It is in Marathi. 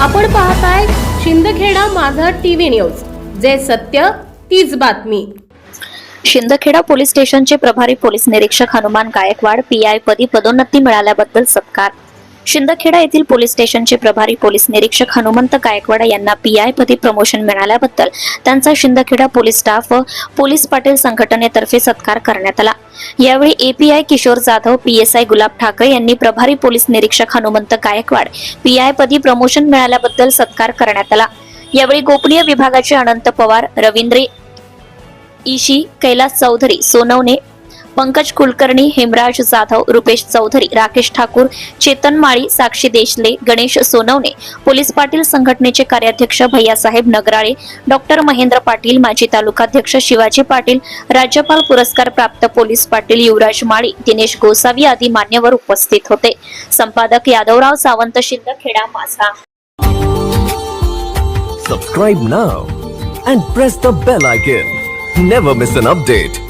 आपण पाहताय शिंदखेडा माझा टीव्ही न्यूज. जे सत्य तीच बातमी. शिंदखेडा पोलीस स्टेशनचे प्रभारी पोलीस निरीक्षक हनुमान गायकवाड पीआय पदी पदोन्नती मिळाल्याबद्दल सत्कार. शिंदखेडा येथील पोलीस स्टेशनचे प्रभारी पोलीस निरीक्षक हनुमंत गायकवाड यांना पीआय पदी प्रमोशन मिळाल्याबद्दल त्यांचा शिंदखेडा पोलीस स्टाफ व पोलीस पाटील संघटनेतर्फे सत्कार करण्यात आला. यावेळी एपीआय किशोर जाधव पीएसआय गुलाब ठाकरे यांनी प्रभारी पोलीस निरीक्षक हनुमंत गायकवाड पीआय पदी प्रमोशन मिळाल्याबद्दल सत्कार करण्यात आला. यावेळी गोपनीय विभागाचे अनंत पवार रवींद्र ईशी कैलास चौधरी सोनवणे पंकज कुलकर्णी हेमराज जाधव रुपेश चौधरी राकेश ठाकूर चेतन माळी साक्षी देशले गणेश सोनवणे पोलीस पाटील संघटनेचे कार्याध्यक्ष भैयासाहेब नगराळे डॉक्टर महेंद्र पाटील माजी तालुकाध्यक्ष शिवाजी पाटील राज्यपाल पुरस्कार प्राप्त पोलीस पाटील युवराज माळी दिनेश गोसावी आदी मान्यवर उपस्थित होते संपादक यादवराव सावंत शिंदखेडा माझा Subscribe now and press the bell icon. Never miss an update.